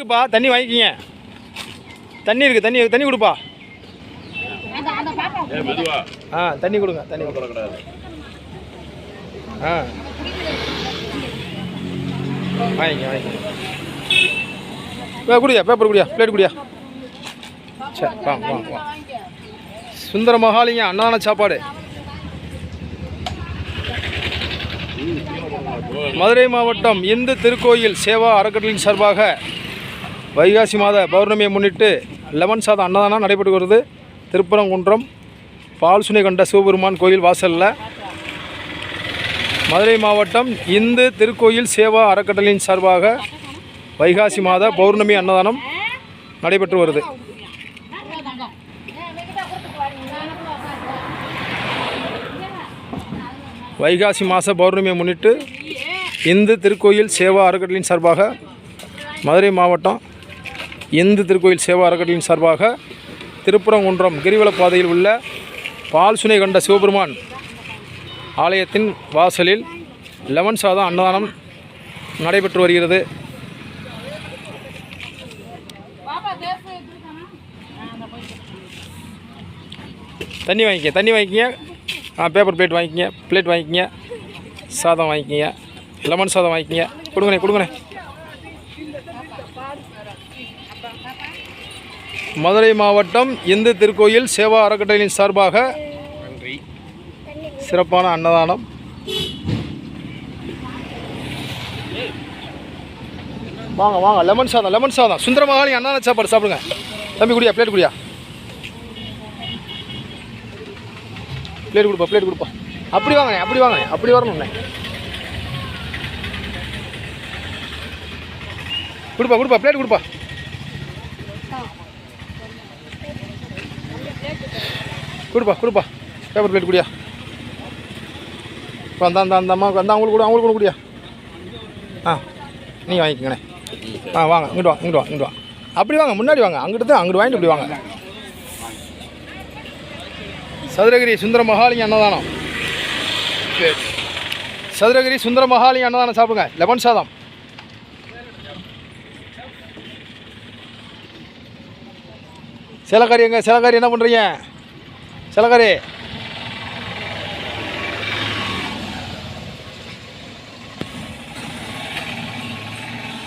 இருக்குப்பா. தண்ணி வாங்கிக்கிங்க. தண்ணி இருக்குது தண்ணி தண்ணி கொடுப்பா. ஆ தண்ணி கொடுங்க தண்ணி கொடுங்க. போடக்கூடாது ஆ வாங்கிங்க வாங்கிங்க குடியா பேப்பர் குடியா பிளேட் குடியா. சரி வாங்க வாங்க வா. சுந்தர மகாலிங்க அண்ணான சாப்பாடு. மதுரை மாவட்டம் இந்து திருக்கோயில் சேவா அறக்கட்டளையின் சார்பாக வைகாசி மாத பௌர்ணமியை முன்னிட்டு லெமன் சாதம் அன்னதானம் நடைபெற்று வருது. திருப்பரங்குன்றம் பால் சுனை கண்ட சிவபெருமான் கோயில் வாசலில். மதுரை மாவட்டம் இந்து திருக்கோயில் சேவா அறக்கட்டளையின் சார்பாக வைகாசி மாத பௌர்ணமி அன்னதானம் நடைபெற்று வருது. வைகாசி மாத பௌர்ணமியை முன்னிட்டு இந்து திருக்கோயில் சேவா அறக்கட்டளையின் சார்பாக மதுரை மாவட்டம் இந்து திருக்கோயில் சேவா அறக்கட்டளையின் சார்பாக திருப்புறங்குன்றம் கிரிவல பாதையில் உள்ள பால் சுனை கண்ட சிவபெருமான் ஆலயத்தின் வாசலில் லெமன் சாதம் அன்னதானம் நடைபெற்று வருகிறது. தண்ணி வாங்கிக்க தண்ணி வாங்கிக்கிங்க. ஆ பேப்பர் பிளேட் வாங்கிக்கிங்க பிளேட் வாங்கிக்கிங்க சாதம் வாங்கிக்கிங்க லெமன் சாதம் வாங்கிக்கிங்க. கொடுங்கண்ணே கொடுங்கண்ணே. மதுரை மாவட்டம் இந்து திருக்கோயில் சேவா அறக்கட்டளையின் சார்பாக சிறப்பான அன்னதானம். வாங்க வாங்க லெமன் சாதம் லெமன் சாதம். சுந்தரமகாலி அன்னதான சாப்பாடு சாப்பிடுங்க. தம்பி குடியா பிளேட் குடியா? பிளேட் கொடுப்பா பிளேட் கொடுப்பா. அப்படி வாங்கண்ணே அப்படி வாங்க அப்படி வரணும்ண்ணே கொடுப்பா கொடுப்பா பிளேட் கொடுப்பா. கொடுப்பா கொடுப்பா. பேப்பர் பிளேட் குடியா. இப்போ அந்த அந்த அந்த அம்மாவுக்கு அந்த அவங்களுக்கு கூட அவங்களுக்கு கூட குடியா. ஆ நீ வாங்கிக்கங்கண்ணே. ஆ வாங்க இங்கிட்டு வாங்க இங்கிட்டு வாங்க இங்கிட்டு வாங்க அப்படி வாங்க முன்னாடி வாங்க. அங்கிட்டு தான் அங்கிட்டு வாங்கிட்டு இப்படி வாங்க. சதுரகிரி சுந்தர மகாலிங்க அன்னதானம். சதுரகிரி சுந்தர மகாலிங்க அன்னதானம் சாப்பிடுங்க. லெமன் சாதம். சிலக்காரி எங்கே? சிலக்காரி என்ன பண்ணுறீங்க சிலக்காரி